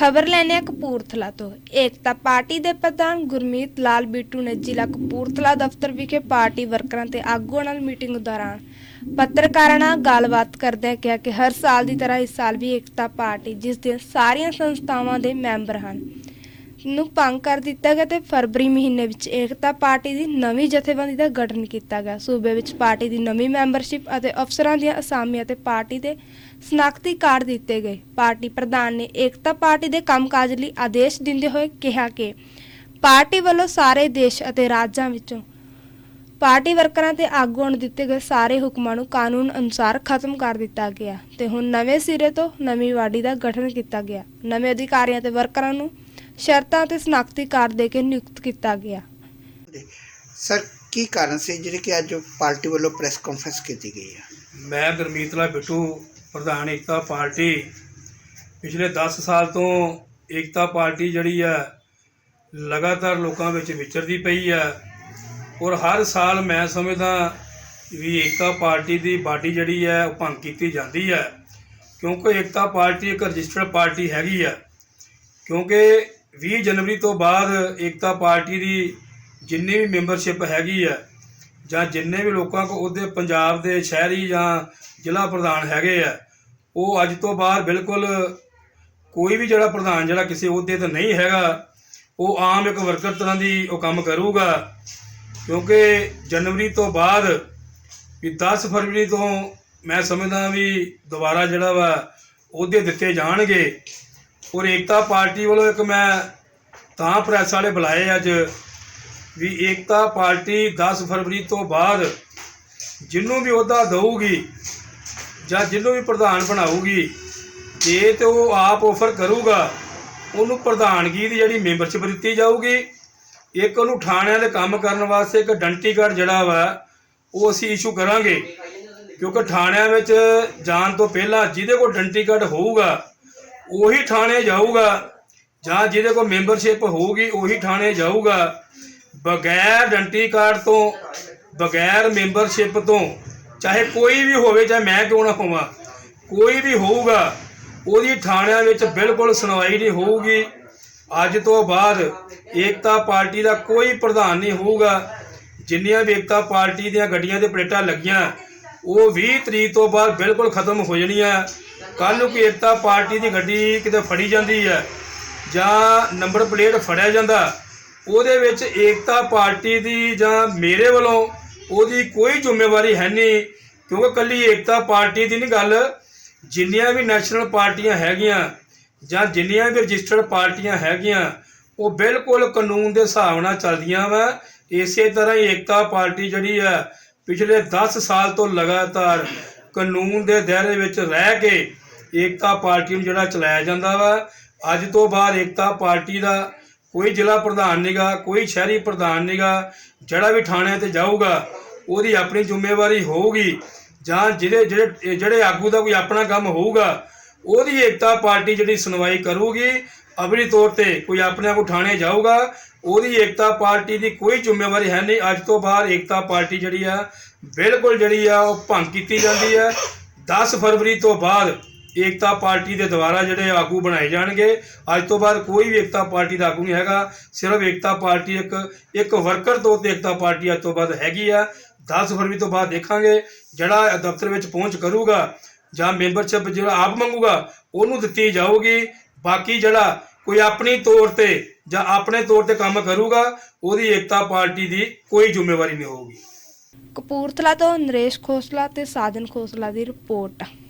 ਖਬਰ ਲੈਣੇ ਆ ਕਪੂਰਥਲਾ ਤੋਂ। ਏਕਤਾ ਪਾਰਟੀ ਦੇ ਪ੍ਰਧਾਨ ਗੁਰਮੀਤ ਲਾਲ ਬਿੱਟੂ ਨੇ ਜ਼ਿਲ੍ਹਾ ਕਪੂਰਥਲਾ ਦਫ਼ਤਰ ਵਿਖੇ ਪਾਰਟੀ ਵਰਕਰਾਂ ਤੇ ਆਗੂਆਂ ਨਾਲ ਮੀਟਿੰਗ ਦੌਰਾਨ ਪੱਤਰਕਾਰਾਂ ਨਾਲ ਗੱਲਬਾਤ ਕਰਦਿਆਂ ਕਿਹਾ ਕਿ ਹਰ ਸਾਲ ਦੀ ਤਰ੍ਹਾਂ ਇਸ ਸਾਲ ਵੀ ਏਕਤਾ ਪਾਰਟੀ, ਜਿਸ ਦੀਆਂ ਸਾਰੀਆਂ ਸੰਸਥਾਵਾਂ ਦੇ ਮੈਂਬਰ ਹਨ। ਨੂੰ ਭੰਗ ਕਰ ਦਿੱਤਾ ਗਿਆ ਤੇ ਫਰਵਰੀ ਮਹੀਨੇ ਵਿੱਚ ਏਕਤਾ ਪਾਰਟੀ ਦੀ ਨਵੀਂ ਜਥੇਬੰਦੀ ਦਾ ਗਠਨ ਕੀਤਾ ਗਿਆ। ਸੂਬੇ ਵਿੱਚ ਪਾਰਟੀ ਦੀ ਨਵੀਂ ਮੈਂਬਰਸ਼ਿਪ ਅਤੇ ਅਫਸਰਾਂ ਦੀਆਂ ਅਸਾਮੀਆਂ ਤੇ ਪਾਰਟੀ ਦੇ ਸਨਾਖਤੀ ਕਾਰਡ ਦਿੱਤੇ ਗਏ। ਪਾਰਟੀ ਪ੍ਰਧਾਨ ਨੇ ਏਕਤਾ ਪਾਰਟੀ ਦੇ ਕੰਮਕਾਜ ਲਈ ਆਦੇਸ਼ ਦਿੰਦੇ ਹੋਏ ਕਿਹਾ ਕਿ ਪਾਰਟੀ ਵੱਲੋਂ ਸਾਰੇ ਦੇਸ਼ ਅਤੇ ਰਾਜਾਂ ਵਿੱਚੋਂ ਪਾਰਟੀ ਵਰਕਰਾਂ ਤੇ ਆਗੂਆਂ ਨੂੰ ਦਿੱਤੇ ਗਏ ਸਾਰੇ ਹੁਕਮਾਂ ਨੂੰ ਕਾਨੂੰਨ ਅਨੁਸਾਰ ਖਤਮ ਕਰ ਦਿੱਤਾ ਗਿਆ ਤੇ ਹੁਣ ਨਵੇਂ ਸਿਰੇ ਤੋਂ ਨਵੀਂ ਵਾਡੀ ਦਾ ਗਠਨ ਕੀਤਾ ਗਿਆ। ਨਵੇਂ ਅਧਿਕਾਰੀਆਂ ਤੇ ਵਰਕਰਾਂ ਨੂੰ ਸ਼ਰਤਾਂ ਤੇ ਸਨਾਖਤੀ ਕਾਰਡ ਦੇ ਕੇ ਨਿਯੁਕਤ ਕੀਤਾ ਗਿਆ। ਸਰ ਕੀ ਕਾਰਨ ਸੀ ਜਿਹੜੇ ਕਿ ਅੱਜ ਪਾਰਟੀ ਵੱਲੋਂ ਪ੍ਰੈਸ ਕਾਨਫਰੰਸ ਕੀਤੀ ਗਈ ਹੈ ਮੈਂ ਗੁਰਮੀਤ ਲਾਲ ਬਿੱਟੂ ਪ੍ਰਧਾਨ ਏਕਤਾ ਪਾਰਟੀ। ਪਿਛਲੇ 10 ਸਾਲ ਤੋਂ ਏਕਤਾ ਪਾਰਟੀ ਜਿਹੜੀ ਹੈ ਲਗਾਤਾਰ ਲੋਕਾਂ ਵਿੱਚ ਵਿਚਰਦੀ ਪਈ ਹੈ ਔਰ ਹਰ ਸਾਲ ਮੈਂ ਸਮਝਦਾ ਵੀ ਏਕਤਾ ਪਾਰਟੀ ਦੀ ਬਾਡੀ ਜਿਹੜੀ ਹੈ ਉਹ ਭੰਗ ਕੀਤੀ ਜਾਂਦੀ ਹੈ ਕਿਉਂਕਿ ਏਕਤਾ ਪਾਰਟੀ ਇੱਕ ਰਜਿਸਟਰਡ ਪਾਰਟੀ ਹੈਗੀ ਹੈ ਕਿਉਂਕਿ 20 ਜਨਵਰੀ ਤੋਂ ਬਾਅਦ ਏਕਤਾ ਪਾਰਟੀ ਦੀ ਜਿੰਨੀ ਵੀ ਮੈਂਬਰਸ਼ਿਪ ਹੈਗੀ ਹੈ ਜਾਂ ਜਿੰਨੇ ਵੀ ਲੋਕਾਂ ਕੋ ਉਹਦੇ ਪੰਜਾਬ ਦੇ ਸ਼ਹਿਰੀ ਜਾਂ ਜ਼ਿਲ੍ਹਾ ਪ੍ਰਧਾਨ ਹੈਗੇ ਆ, ਉਹ ਅੱਜ ਤੋਂ ਬਾਅਦ ਬਿਲਕੁਲ ਕੋਈ ਵੀ ਜਿਹੜਾ ਪ੍ਰਧਾਨ ਜਿਹੜਾ ਕਿਸੇ ਅਹੁਦੇ ਤੇ ਨਹੀਂ ਹੈਗਾ, ਉਹ ਆਮ ਇੱਕ ਵਰਕਰ ਤਰ੍ਹਾਂ ਦੀ ਉਹ ਕੰਮ ਕਰੂਗਾ। ਕਿਉਂਕਿ ਜਨਵਰੀ ਤੋਂ ਬਾਅਦ ਵੀ 10 ਫਰਵਰੀ ਤੋਂ ਮੈਂ ਸਮਝਦਾ ਵੀ ਦੁਬਾਰਾ ਜਿਹੜਾ ਵਾ ਅਹੁਦੇ ਦਿੱਤੇ ਜਾਣਗੇ ਔਰ ਏਕਤਾ ਪਾਰਟੀ ਵੱਲੋਂ ਇੱਕ ਮੈਂ ਤਾਂ ਪ੍ਰੈਸ ਵਾਲੇ ਬੁਲਾਏ ਅੱਜ ਵੀ ਏਕਤਾ ਪਾਰਟੀ 10 ਫਰਵਰੀ ਤੋਂ ਬਾਅਦ ਜਿਹਨੂੰ ਵੀ ਅਹੁਦਾ ਦਊਗੀ ਜਾਂ ਜਿਹਨੂੰ ਵੀ ਪ੍ਰਧਾਨ ਬਣਾਊਗੀ, ਜੇ ਤੇ ਉਹ ਆਪ ਆਫਰ ਕਰੂਗਾ, ਉਹਨੂੰ ਪ੍ਰਧਾਨਗੀ ਦੀ ਜਿਹੜੀ ਮੈਂਬਰਸ਼ਿਪ ਦਿੱਤੀ ਜਾਊਗੀ। ਇੱਕ ਉਹਨੂੰ ਥਾਣਿਆਂ ਦੇ ਕੰਮ ਕਰਨ ਵਾਸਤੇ ਇੱਕ ਡੰਟੀ ਕਾਰਡ ਜਿਹੜਾ ਵਾ, ਉਹ ਅਸੀਂ ਇਸ਼ੂ ਕਰਾਂਗੇ। ਕਿਉਂਕਿ ਥਾਣਿਆਂ ਵਿੱਚ ਜਾਣ ਤੋਂ ਪਹਿਲਾਂ ਜਿਹਦੇ ਕੋਲ ਡੰਟੀ ਕਾਰਡ ਹੋਊਗਾ ਉਹੀ ਥਾਣੇ ਜਾਊਗਾ, ਜਾਂ ਜਿਹਦੇ ਕੋਲ ਮੈਂਬਰਸ਼ਿਪ ਹੋਊਗੀ, ਉਹੀ ਥਾਣੇ ਜਾਊਗਾ। ਬਗੈਰ ਡੰਟੀ ਕਾਰਡ ਤੋਂ, ਬਗੈਰ ਮੈਂਬਰਸ਼ਿਪ ਤੋਂ, ਚਾਹੇ ਕੋਈ ਵੀ ਹੋਵੇ, ਚਾਹੇ ਮੈਂ ਕਿਉਂ ਨਾ ਹੋਵਾਂ, ਕੋਈ ਵੀ ਹੋਊਗਾ, ਉਹਦੀ ਥਾਣਿਆਂ ਵਿੱਚ ਬਿਲਕੁਲ ਸੁਣਵਾਈ ਨਹੀਂ ਹੋਊਗੀ। ਅੱਜ ਤੋਂ ਬਾਅਦ ਏਕਤਾ ਪਾਰਟੀ ਦਾ ਕੋਈ ਪ੍ਰਧਾਨ ਨਹੀਂ ਹੋਊਗਾ। ਜਿੰਨੀਆਂ ਵੀ ਏਕਤਾ ਪਾਰਟੀ ਦੀਆਂ ਗੱਡੀਆਂ 'ਤੇ ਪਲੇਟਾਂ ਲੱਗੀਆਂ, ਉਹ 20 ਤਰੀਕ ਤੋਂ ਬਾਅਦ ਬਿਲਕੁਲ ਖਤਮ ਹੋ ਜਾਣੀਆਂ। ਕੱਲ ਨੂੰ ਕੋਈ ਏਕਤਾ ਪਾਰਟੀ ਦੀ ਗੱਡੀ ਕਿਤੇ ਫੜੀ ਜਾਂਦੀ ਹੈ ਜਾਂ ਨੰਬਰ ਪਲੇਟ ਫੜਿਆ ਜਾਂਦਾ, ਉਹਦੇ ਵਿੱਚ ਏਕਤਾ ਪਾਰਟੀ ਦੀ ਜਾਂ ਮੇਰੇ ਵੱਲੋਂ ਉਹਦੀ ਕੋਈ ਜ਼ਿੰਮੇਵਾਰੀ ਹੈ ਨਹੀਂ, ਕਿਉਂਕਿ ਕੱਲੀ ਏਕਤਾ ਪਾਰਟੀ ਦੀ ਨਹੀਂ ਗੱਲ, ਜਿੰਨੀਆਂ ਵੀ ਨੈਸ਼ਨਲ ਪਾਰਟੀਆਂ ਹੈਗੀਆਂ ਜਾਂ ਜਿੰਨੀਆਂ ਵੀ ਰਜਿਸਟਰਡ ਪਾਰਟੀਆਂ ਹੈਗੀਆਂ, ਉਹ ਬਿਲਕੁਲ ਕਾਨੂੰਨ ਦੇ ਹਿਸਾਬ ਨਾਲ ਚੱਲਦੀਆਂ ਵਾ। ਇਸੇ ਤਰ੍ਹਾਂ ਹੀ ਏਕਤਾ ਪਾਰਟੀ ਜਿਹੜੀ ਆ ਪਿਛਲੇ 10 ਸਾਲ ਤੋਂ ਲਗਾਤਾਰ ਕਾਨੂੰਨ ਦੇ ਦਾਇਰੇ ਵਿੱਚ ਰਹਿ ਕੇ ਏਕਤਾ ਪਾਰਟੀ ਨੂੰ ਜਿਹੜਾ ਚਲਾਇਆ ਜਾਂਦਾ ਵਾ, ਅੱਜ ਤੋਂ ਬਾਅਦ ਏਕਤਾ ਪਾਰਟੀ ਦਾ ਕੋਈ ਜ਼ਿਲ੍ਹਾ ਪ੍ਰਧਾਨ ਨਹੀਂਗਾ ਕੋਈ ਸ਼ਹਿਰੀ ਪ੍ਰਧਾਨ ਨਹੀਂਗਾ ਜਿਹੜਾ ਵੀ ਥਾਣੇ ਤੇ ਜਾਊਗਾ, ਉਹਦੀ ਆਪਣੀ ਜ਼ਿੰਮੇਵਾਰੀ ਹੋਊਗੀ। ਜਾਂ ਜਿਹੜੇ ਜਿਹੜੇ ਜਿਹੜੇ ਆਗੂ ਦਾ ਕੋਈ ਆਪਣਾ ਕੰਮ ਹੋਊਗਾ, ਉਹਦੀ ਏਕਤਾ ਪਾਰਟੀ ਜਿਹੜੀ ਸੁਣਵਾਈ ਕਰੂਗੀ ਅਬਲੀ ਤੌਰ ਤੇ ਕੋਈ ਆਪਣੇ ਕੋ ਥਾਣੇ ਜਾਊਗਾ, ਉਹਦੀ ਏਕਤਾ ਪਾਰਟੀ ਦੀ ਕੋਈ ਜ਼ਿੰਮੇਵਾਰੀ ਹੈ ਨਹੀਂ। ਅੱਜ ਤੋਂ ਬਾਅਦ ਏਕਤਾ ਪਾਰਟੀ ਜਿਹੜੀ ਆ, ਬਿਲਕੁਲ ਜਿਹੜੀ ਆ, ਉਹ ਭੰਗ ਕੀਤੀ ਜਾਂਦੀ ਹੈ 10 ਫਰਵਰੀ ਤੋਂ ਬਾਅਦ ਏਕਤਾ ਪਾਰਟੀ ਦੇ ਦੁਆਰਾ ਜਿਹੜੇ ਆਗੂ ਬਣਾਏ ਜਾਣਗੇ, ਅੱਜ ਤੋਂ ਬਾਅਦ ਕੋਈ ਵੀ ਏਕਤਾ ਪਾਰਟੀ ਦਾ ਆਗੂ ਨਹੀਂ ਹੈਗਾ, ਸਿਰਫ ਏਕਤਾ ਪਾਰਟੀ ਇੱਕ ਇੱਕ ਵਰਕਰ ਤੋਂ ਏਕਤਾ ਪਾਰਟੀ ਅੱਜ ਤੋਂ ਬਾਅਦ ਹੈਗੀ ਆ। 10 ਫਰਵਰੀ ਤੋਂ ਬਾਅਦ ਦੇਖਾਂਗੇ ਜਿਹੜਾ ਦਫ਼ਤਰ ਵਿੱਚ ਪਹੁੰਚ ਕਰੂਗਾ ਜਾਂ ਮੈਂਬਰਸ਼ਿਪ ਜਿਹੜਾ ਆਪ ਮੰਗੂਗਾ, ਉਹਨੂੰ ਦਿੱਤੀ ਜਾਊਗੀ। ਬਾਕੀ ਜਿਹੜਾ ਕੋਈ ਆਪਣੀ ਤੌਰ ਤੇ ਜਾਂ ਆਪਣੇ ਤੌਰ ਤੇ ਕੰਮ ਕਰੂਗਾ, ਉਹਦੀ ਏਕਤਾ ਪਾਰਟੀ ਦੀ ਕੋਈ ਜ਼ਿੰਮੇਵਾਰੀ ਨਹੀਂ ਹੋਊਗੀ। ਕਪੂਰਥਲਾ ਤੋਂ ਨਰੇਸ਼ ਖੋਸਲਾ ਤੇ ਸਾਜਨ ਖੋਸਲਾ ਦੀ ਰਿਪੋਰਟ।